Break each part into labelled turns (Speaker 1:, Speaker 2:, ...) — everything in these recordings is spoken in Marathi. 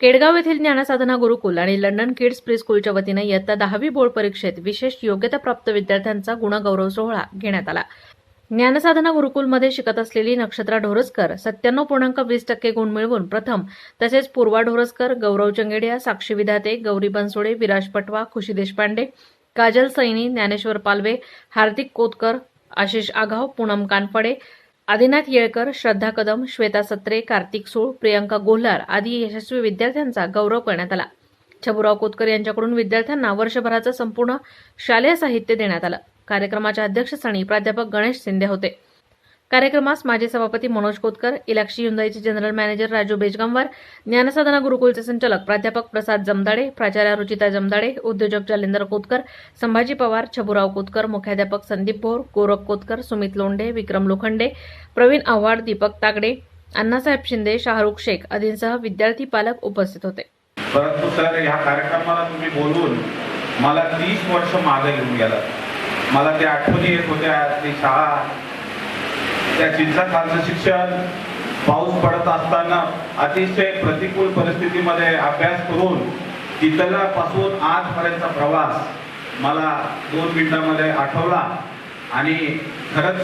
Speaker 1: केडगाव येथील ज्ञानसाधना गुरुकुल आणि लंडन किड्स प्री स्कूलच्या वतीनं इयत्ता दहावी बोर्ड परीक्षेत विशेष योग्यताप्राप्त विद्यार्थ्यांचा गुणगौरव सोहळा घेण्यात आला. ज्ञानसाधना गुरुकुलमध्ये शिकत असलेली नक्षत्रा ढोरसकर सत्त्याण्णव पूर्णांक वीस टक्के गुण मिळवून प्रथम तसेच पूर्वा ढोरसकर गौरव चंगेडिया साक्षी विधाते गौरी बनसोडे विराज पटवा खुशी देशपांडे काजल सैनी ज्ञानेश्वर पालवे हार्दिक कोतकर आशिष आघाव पूनम कानफडे आदिनाथ येळकर श्रद्धा कदम श्वेता सत्रे कार्तिक सूळ प्रियंका गोल्हार आदी यशस्वी विद्यार्थ्यांचा गौरव करण्यात आला. छबुराव कोतकर यांच्याकडून विद्यार्थ्यांना वर्षभराचं संपूर्ण शालेय साहित्य देण्यात आलं. कार्यक्रमाच्या अध्यक्षस्थानी प्राध्यापक गणेश शिंदे होते. कार्यक्रमास माजी सभापती मनोज कोतकर इलाक्षी हुंदाईचे जनरल मॅनेजर राजू बेजगांवर ज्ञानसाधना गुरुकुलचे संचालक प्राध्यापक प्रसाद जमदाडे प्राचार्य रुचिता जमदाडे उद्योजक जालिंदर कोतकर संभाजी पवार छबुराव कोतकर मुख्याध्यापक संदीप भोर गोरख कोतकर सुमित लोंढे विक्रम लोखंडे प्रवीण आव्हाड दीपक तागडे अण्णासाहेब शिंदे शाहरुख शेख आदींसह विद्यार्थी पालक उपस्थित होते.
Speaker 2: परंतु सर ह्या कार्यक्रमाला तुम्ही बोलून मला तीस वर्ष मागे घेऊन गेला मला ते आठवणी येत होत्या ती शाळा त्या चिंचाखालचं शिक्षण पाऊस पडत असताना अतिशय प्रतिकूल परिस्थितीमध्ये अभ्यास करून तिथल्यापासून आजपर्यंतचा प्रवास मला दोन मिनिटामध्ये आठवला आणि खरंच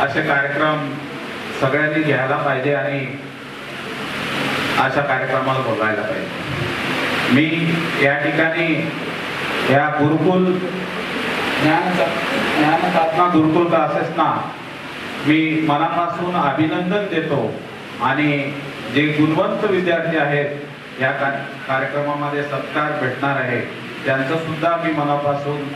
Speaker 2: असे कार्यक्रम सगळ्यांनी घ्यायला पाहिजे आणि अशा कार्यक्रमाला बोलायला पाहिजे. मी या ठिकाणी या गुरुकुल ज्ञान ज्ञान साधना गुरुकुल क्लासेसना मी मनापासून अभिनंदन देतो. आणि जे गुणवंत विद्यार्थी आहेत या का- कार्यक्रमामध्ये सत्कार भेटणार आहे त्यांचं सुद्धा मी मनापासून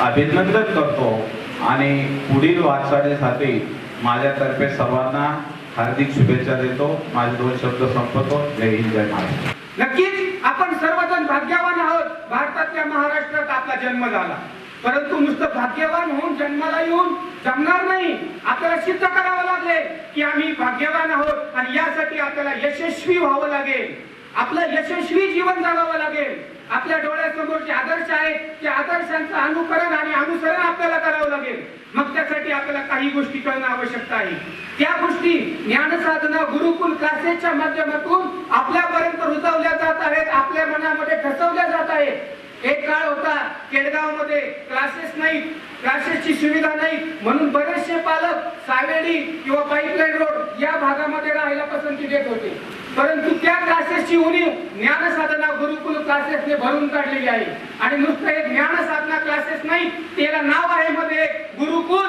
Speaker 2: अभिनंदन करतो. आणि पुढील वाटचालीसाठी माझ्यातर्फे सर्वांना हार्दिक शुभेच्छा देतो. माझे दोन शब्द संपतो जय हिंद जय महाराष्ट्र.
Speaker 3: नक्कीच आपण सर्वजण भाग्यवान आहोत. भारतातल्या महाराष्ट्रात आपला जन्म झाला. परंतु नुसतं भाग्यवान होऊन जन्माला येऊन जमणार नाही. आपल्याला सिद्ध करावं लागले की आम्ही भाग्यवान आहोत आणि यासाठी आपल्याला यशस्वी व्हावं लागेल. आपलं यशस्वी जीवन जगावं लागेल. आपल्या डोळ्यासमोर जे आदर्श आहेत त्या आदर्शांचं अनुकरण आणि अनुसरण आपल्याला करावं लागेल. मग त्यासाठी आपल्याला काही गोष्टी करणं आवश्यकता आहे. त्या गोष्टी ज्ञानसाधना गुरुकुल क्लासेसच्या माध्यमातून आपल्यापर्यंत एक काळ होता केडगावमध्ये क्लासेस नाहीत क्लासेसची सुविधा नाही म्हणून बरेचसे पालक सावेडी किंवा पाईपलाईन रोड या भागामध्ये राहायला पसंती देत होते. परंतु त्या क्लासेसची उणीव ज्ञानसाधना गुरुकुल क्लासेसने भरून काढलेली आहे. आणि नुसतं एक ज्ञानसाधना क्लासेस नाही त्याला नाव आहे मध्ये गुरुकुल.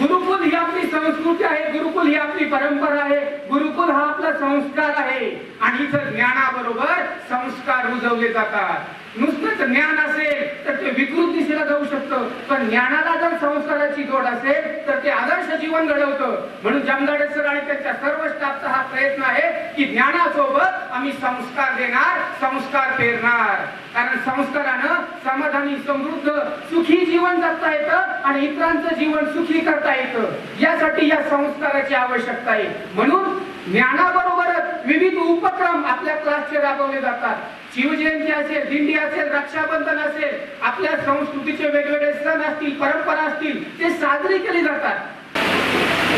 Speaker 3: गुरुकुल ही आपली संस्कृती आहे गुरुकुल ही आपली परंपरा आहे गुरुकुल हा आपला संस्कार आहे. आणि इथं ज्ञानाबरोबर संस्कार रुजवले जातात. नुसतंच ज्ञान असेल तर ते विकृत दिशेला जाऊ शकतं. पण ज्ञानाला जर संस्काराची जोड असेल तर ते आदर्श जीवन घडवतं. म्हणून जमदाडे सर आणि त्यांच्या सर्व स्टाफचा हा प्रयत्न आहे की ज्ञानासोबत आम्ही संस्कार देणार संस्कार पेरणार. कारण संस्कारानं समाधानी समृद्ध सुखी जीवन जगता येतं आणि इतरांचं जीवन सुखी करता येतं. यासाठी या संस्काराची आवश्यकता आहे. म्हणून ज्ञानाबरोबरच विविध उपक्रम आपल्या क्लासचे राबवले जातात. शिवजयंती असेल दिंडी असेल रक्षाबंधन असेल आपल्या संस्कृतीचे वेगवेगळे सण असतील परंपरा असतील ते साजरी केली जातात.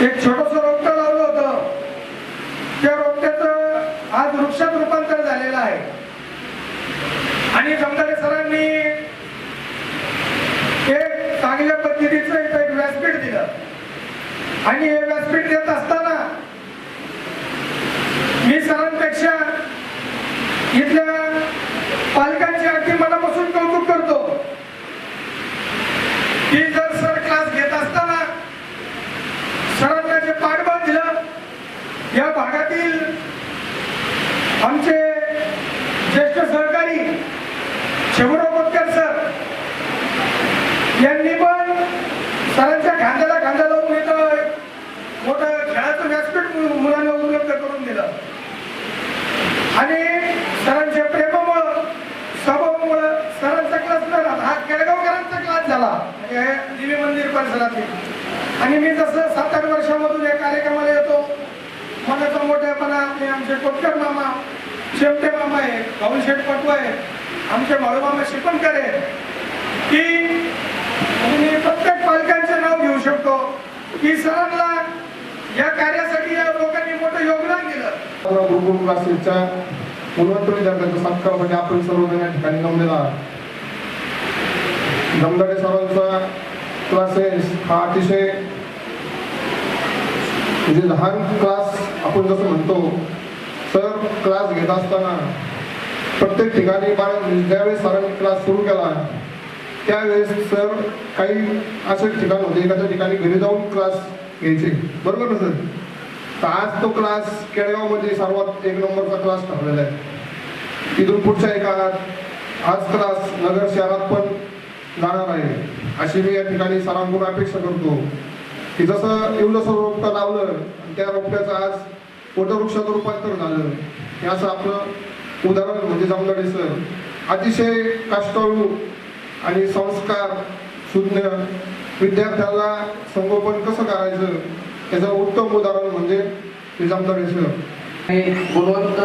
Speaker 4: एक छोटस रोपट लावलं होतं. त्या रोपट्याचं आज वृक्षात रूपांतर झालेलं आहे. आणि जमदारे सरांनी एक चांगल्या पद्धतीचं इथं एक व्यासपीठ दिलं. आणि हे व्यासपीठ देत असताना मी सरांपेक्षा इथल्या पालकांची अगदी मनापासून कौतुक करतो की जर सर क्लास घेत असताना सरांना जे पाठबळ दिलं या भागातील आमचे ज्येष्ठ सहकारी शिवराव कोतकर सर यांनी पण सरांच्या खांद्याला खांदा लावून इथं एक मोठं खेळाचं व्यासपीठ मु- मुलांना उपलब्ध करून दिलं आणि सरांच्या प्रेमामुळं स्वभावामुळं सरांचा क्लास न राहता. हा केळगावकरांचा क्लास झाला. म्हणजे देवी मंदिर परिसरातील. आणि मी जसं सात आठ वर्षामधून या कार्यक्रमाला येतो मनाचा मोठेपणा ते आमचे कोटकर मामा शेवटे मामा आहे भाऊ पटू आहे. आमचे माळूमामा शिपणकर आहे. की मी प्रत्येक पालकांचे नाव घेऊ शकतो. की सरांना या कार्यासाठी या लोकांनी मोठं योगदान दिलं.
Speaker 5: गुरुकुल गुणवंत विद्यार्थ्यांचा म्हणजे आपण सर्वजण या ठिकाणी जमलेला आहात. जमदाडे सरांचा क्लासेस हा अतिशय म्हणजे लहान क्लास आपण जसं म्हणतो सर क्लास घेत असताना प्रत्येक ठिकाणी ज्यावेळेस सरांनी क्लास सुरू केला त्यावेळेस सर काही असे ठिकाण होते एखाद्या ठिकाणी घरी जाऊन क्लास घ्यायचे बरोबर ना सर तर आज तो क्लास केळगावमध्ये सर्वात एक नंबरचा क्लास ठरलेला आहे. तिथून पुढच्या एका आज क्लास नगर शहरात पण जाणार आहे. अशी मी या ठिकाणी सरांकडून अपेक्षा करतो की जसं एवढंसं रोपटं लावलं आणि त्या रोपट्याचं आज वटवृक्षाचं रूपांतर झालं हे असं आपलं उदाहरण म्हणजे जमलं सर अतिशय कष्टाळू आणि संस्कार शून्य. विद्यार्थ्याला संगोपन कसं करायचं? त्याचं उत्तम उदाहरण म्हणजे हे
Speaker 6: गुणवंत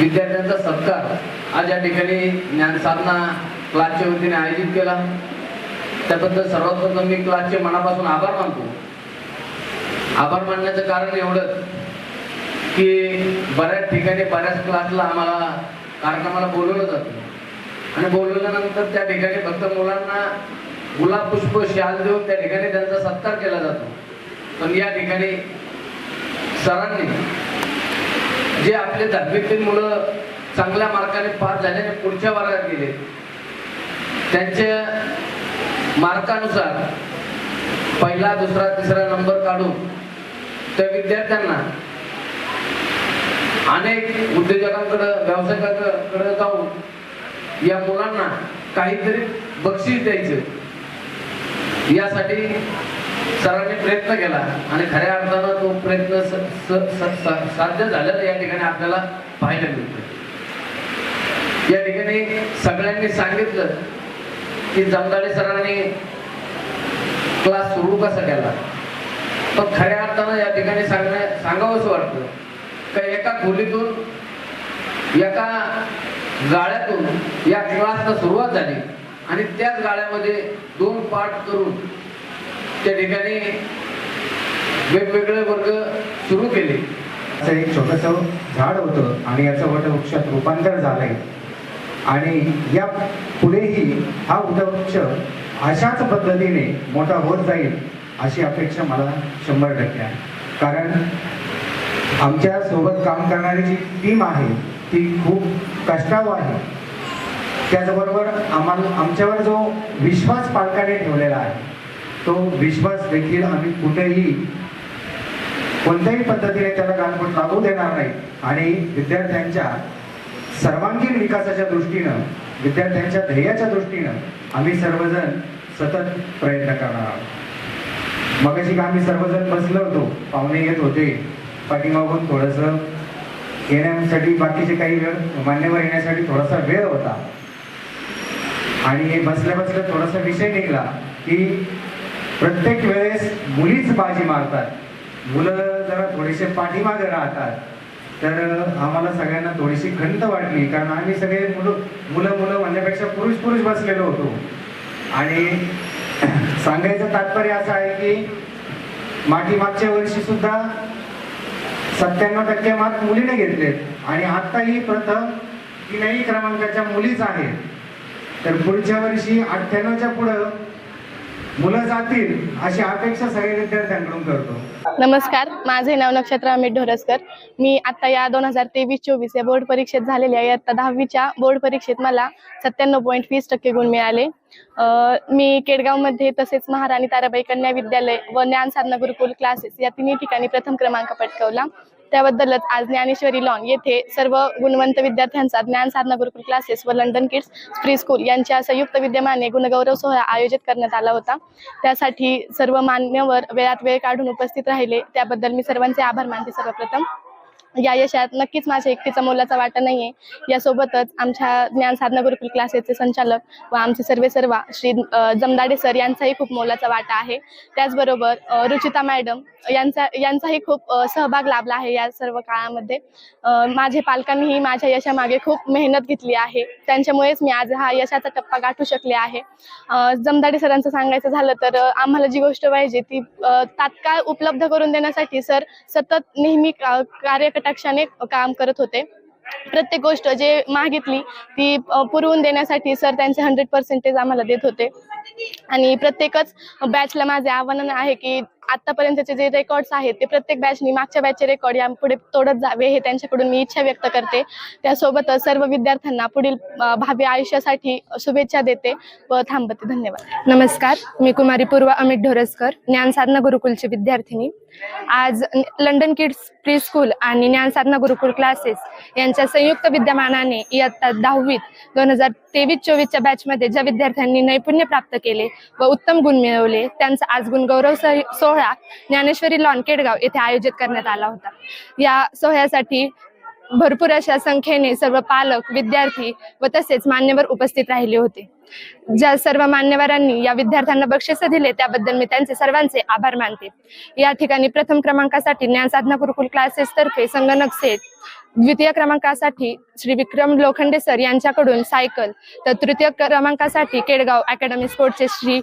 Speaker 6: विद्यार्थ्यांचा सत्कार आज या ठिकाणी ज्ञानसाधना क्लासच्या वतीने आयोजित केला. त्याबद्दल सर्वात प्रथम मी क्लासचे मनापासून आभार मानतो. आभार मानण्याचं कारण एवढंच की बऱ्याच ठिकाणी बऱ्याच क्लासला आम्हाला कार्यक्रमाला बोलवलं जातं. आणि बोलवल्यानंतर त्या ठिकाणी फक्त मुलांना गुलाब पुष्प शाल देऊन त्या ठिकाणी त्यांचा सत्कार केला जातो. पण या ठिकाणी सरांनी जे आपले दहावीतील मुलं चांगल्या मार्काने पास झाल्याने पुढच्या वर्गात गेले त्यांच्या मार्कानुसार पहिला दुसरा तिसरा नंबर काढून त्या विद्यार्थ्यांना अनेक उद्योजकांकडं व्यावसायिकांकडे जाऊन या मुलांना काहीतरी बक्षीस द्यायचं. यासाठी सरांनी प्रयत्न केला आणि खऱ्या अर्थानं तो प्रयत्न साध्य झालेला या ठिकाणी आपल्याला पाहायला मिळतो या ठिकाणी सगळ्यांनी सांगितलं की जमदाडे सरांनी क्लास सुरू कसा केला? पण खऱ्या अर्थानं या ठिकाणी सांगण्या सांगावंसं वाटतं का एका खोलीतून एका गाळ्यातून या क्लासला सुरुवात झाली आणि त्याच गाळ्यामध्ये दोन पाठ करून त्या ठिकाणी वेगवेगळे वर्ग सुरू केले.
Speaker 7: असं एक छोटंसं झाड होतं आणि याचं वटवृक्षात रूपांतर झालंय. आणि या पुढेही हा वटवृक्ष अशाच पद्धतीने मोठा होत जाईल अशी अपेक्षा मला शंभर टक्के आहे. कारण आमच्यासोबत काम करणारी जी टीम आहे ती खूप कष्टाव आहे. त्याचबरोबर आम्हाला आमच्यावर जो विश्वास पालकाने ठेवलेला आहे तो विश्वास देखील आम्ही कुठेही कोणत्याही पद्धतीने त्याला गालबोट लागू देणार नाही. आणि विद्यार्थ्यांच्या सर्वांगीण विकासाच्या दृष्टीनं विद्यार्थ्यांच्या ध्येयाच्या दृष्टीनं आम्ही सर्वजण सतत प्रयत्न करणार आहोत. मगाशी आम्ही सर्वजण बसलो होतो पाहुणे येत होते. पाठीमागून थोडंसं येण्यासाठी बाकीचे काही वेळ मान्यवर येण्यासाठी थोडासा वेळ होता. आणि बसल्या बसल्या थोडासा विषय निघला की प्रत्येक वेळेस मुलीच बाजी मारतात. मुलं जरा थोडेसे पाठीमागे राहतात. तर आम्हाला सगळ्यांना थोडीशी खंत वाटली. कारण आम्ही सगळे मुलं मुलं मुलं म्हणण्यापेक्षा पुरुष पुरुष बसलेलो होतो. आणि सांगायचं तात्पर्य असं आहे की माठी मागच्या वर्षी सुद्धा सत्त्याण्णव टक्के मार्क मुलीने घेतलेत. आणि आता ही प्रथम तीनही क्रमांकाच्या मुलीच आहेत. तर पुढच्या वर्षी अठ्ठ्याण्णवच्या पुढं मुलं जातील अशी अपेक्षा सगळ्या विद्यार्थ्यांकडून करतो.
Speaker 8: नमस्कार माझे नाव नक्षत्र अमित ढोरसकर. मी आता या दोन हजार तेवीस चोवीस या बोर्ड परीक्षेत झालेल्या इयत्ता दहावीच्या बोर्ड परीक्षेत मला सत्त्याण्णव पॉईंट वीस टक्के गुण मिळाले. मी केडगावमध्ये तसेच महाराणी ताराबाई कन्या विद्यालय व ज्ञान साधना गुरुकुल क्लासेस या तिन्ही ठिकाणी प्रथम क्रमांक पटकावला. त्याबद्दलच आज ज्ञानेश्वरी लॉन येथे सर्व गुणवंत विद्यार्थ्यांचा ज्ञान साधना गुरुकुल क्लासेस व लंडन किड्स प्री स्कूल यांच्या संयुक्त विद्यमाने गुणगौरव सोहळा आयोजित करण्यात आला होता. त्यासाठी सर्व मान्यवर वेळात वेळ काढून उपस्थित राहिले. त्याबद्दल मी सर्वांचे आभार मानते सर्वप्रथम. म्हणजे या यशात नक्कीच माझ्या एकटीचा मोलाचा वाटा नाहीये. यासोबतच आमच्या ज्ञान साधना गुरुकुल क्लासेसचे संचालक व आमचे सर्वे सर्वा श्री जमदाडे सर यांचाही खूप मोलाचा वाटा आहे. त्याचबरोबर रुचिता मॅडम यांचा यांचाही खूप सहभाग लाभला आहे या सर्व काळामध्ये. माझे पालकांनीही माझ्या यशामागे खूप मेहनत घेतली आहे. त्यांच्यामुळेच मी आज हा यशाचा टप्पा गाठू शकले आहे. जमदाडे सरांचं सांगायचं झालं तर आम्हाला जी गोष्ट पाहिजे ती तात्काळ उपलब्ध करून देण्यासाठी सर सतत नेहमी का- कटाक्षाने काम करत होते.
Speaker 9: प्रत्येक गोष्ट जे मागितली ती पुरवून देण्यासाठी सर त्यांचे हंड्रेड पर्सेंटेज आम्हाला देत होते. आणि प्रत्येकच बॅचला माझे आव्हान आहे की आतापर्यंतचे जे रेकॉर्ड्स आहेत ते प्रत्येक बॅचनी मागच्या बॅचचे रेकॉर्ड यापुढे तोडत जावे हे त्यांच्याकडून मी इच्छा व्यक्त करते. त्यासोबतच सर्व विद्यार्थ्यांना पुढील भावी आयुष्यासाठी शुभेच्छा देते व थांबते. धन्यवाद. नमस्कार. मी कुमारी पूर्व अमित ढोरसकर ज्ञान साधना गुरुकुलची विद्यार्थिनी. आज लंडन किड्स प्री स्कूल आणि ज्ञान साधना गुरुकुल क्लासेस यांच्या संयुक्त विद्यमानाने इयत्ता दहावीत दोन हजार तेवीस चोवीसच्या बॅचमध्ये ज्या विद्यार्थ्यांनी नैपुण्य प्राप्त केले व उत्तम गुण मिळवले त्यांचा आज गुणगौरव सोहळा ज्ञानेश्वरी लॉन केडगाव येथे आयोजित करण्यात आला होता. या सोहळ्यासाठी भरपूर अशा संख्येने सर्व पालक विद्यार्थी व तसेच मान्यवर उपस्थित राहिले होते. ज्या सर्व मान्यवरांनी या विद्यार्थ्यांना बक्षिस दिले त्याबद्दल मी त्यांचे सर्वांचे आभार मानते. या ठिकाणी प्रथम क्रमांकासाठी ज्ञान साधना गुरुकुल क्लासेस तर्फे संगणक सेट द्वितीय क्रमांकासाठी श्री विक्रम लोखंडे सर यांच्याकडून सायकल. तर तृतीय क्रमांकासाठी केडगाव अकॅडमी स्पोर्टचे श्री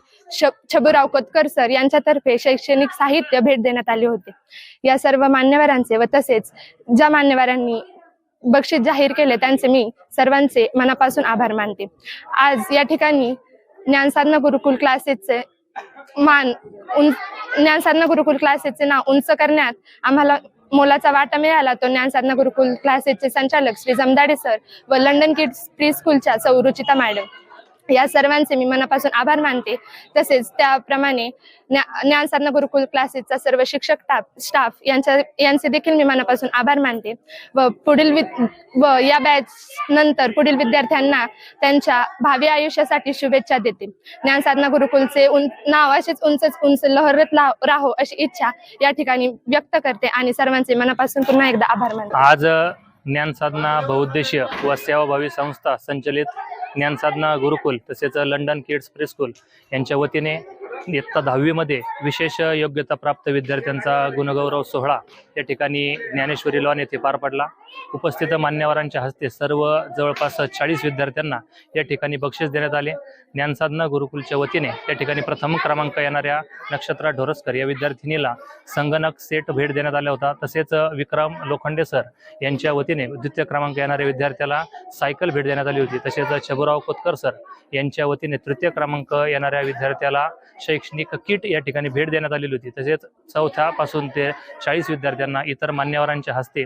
Speaker 9: छबुराव कोतकर सर यांच्यातर्फे शैक्षणिक साहित्य भेट देण्यात आले होते. या सर्व मान्यवरांचे व तसेच ज्या मान्यवरांनी बक्षीस जाहीर केले त्यांचे मी सर्वांचे मनापासून आभार मानते. आज या ठिकाणी ज्ञानसाधना गुरुकुल क्लासेसचे मान ज्ञानसाधना गुरुकुल क्लासेसचे नाव उंच करण्यात आम्हाला मोलाचा वाटा मिळाला तो ज्ञान साधना गुरुकुल क्लासेसचे संचालक श्री जमदाडे सर व लंडन किड्स प्री स्कूलच्या सौरुचिता मॅडम या सर्वांचे मी मनापासून आभार मानते. तसेच त्याप्रमाणे ज्ञान साधना गुरुकुल क्लासेसचा सर्व शिक्षक स्टाफ स्टाफ यांच्या यांचे देखील मी मनापासून आभार मानते व पुढील व या बॅच नंतर पुढील विद्यार्थ्यांना त्यांच्या भावी आयुष्यासाठी शुभेच्छा देते. ज्ञानसाधना गुरुकुलचे नाव असेच उंचच उंच लहरत राहो अशी इच्छा या ठिकाणी व्यक्त करते आणि सर्वांचे मनापासून पुन्हा एकदा आभार मानते.
Speaker 10: आज ज्ञानसाधना बहुउद्देशीय व सेवाभावी संस्था संचलित ज्ञानसाधना गुरुकुल तसेच लंडन किड्स प्रीस्कूल यांच्या वतीने इयत्ता दहावीमध्ये विशेष योग्यता प्राप्त विद्यार्थ्यांचा गुणगौरव सोहळा या ठिकाणी ज्ञानेश्वरी लॉन येथे पार पडला. उपस्थित मान्यवरांच्या हस्ते सर्व जवळपास चाळीस विद्यार्थ्यांना या ठिकाणी बक्षीस देण्यात आले. ज्ञानसाधना गुरुकुलच्या वतीने या ठिकाणी प्रथम क्रमांक येणाऱ्या नक्षत्रा ढोरसकर या विद्यार्थिनीला संगणक सेट भेट देण्यात आला होता. तसेच विक्रम लोखंडे सर यांच्या वतीने द्वितीय क्रमांक येणाऱ्या विद्यार्थ्याला सायकल भेट देण्यात आली होती. तसेच छबुराव कोतकर सर यांच्या वतीने तृतीय क्रमांक येणाऱ्या विद्यार्थ्याला शैक्षणिक किट या ठिकाणी भेट देण्यात आलेली होती. तसेच चौथ्यापासून ते चाळीस विद्यार्थ्यांना इतर मान्यवरांच्या हस्ते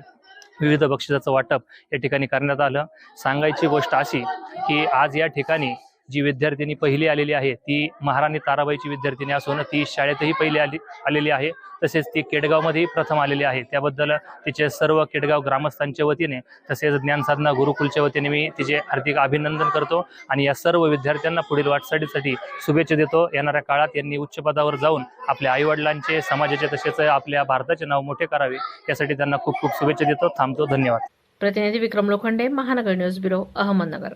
Speaker 10: विविध बक्षिसाचं वाटप या ठिकाणी करण्यात आलं. सांगायची गोष्ट अशी की आज या ठिकाणी जी विद्यार्थिनी पहिली आलेली आहे ती महाराणी ताराबाईची विद्यार्थिनी असून ती शाळेतही पहिली आली आलेली आहे. तसेच ती केडगावमध्येही प्रथम आलेली आहे. त्याबद्दल तिचे सर्व केडगाव ग्रामस्थांच्या वतीने तसेच ज्ञानसाधना गुरुकुलच्या वतीने मी तिचे हार्दिक अभिनंदन करतो आणि या सर्व विद्यार्थ्यांना पुढील वाटचालीसाठी शुभेच्छा देतो. येणाऱ्या काळात यांनी उच्च पदावर जाऊन आपल्या आईवडिलांचे समाजाचे तसेच आपल्या भारताचे नाव मोठे करावे यासाठी त्यांना खूप खूप शुभेच्छा देतो. थांबतो. धन्यवाद.
Speaker 1: प्रतिनिधी विक्रम लोखंडे महानगर न्यूज ब्युरो अहमदनगर.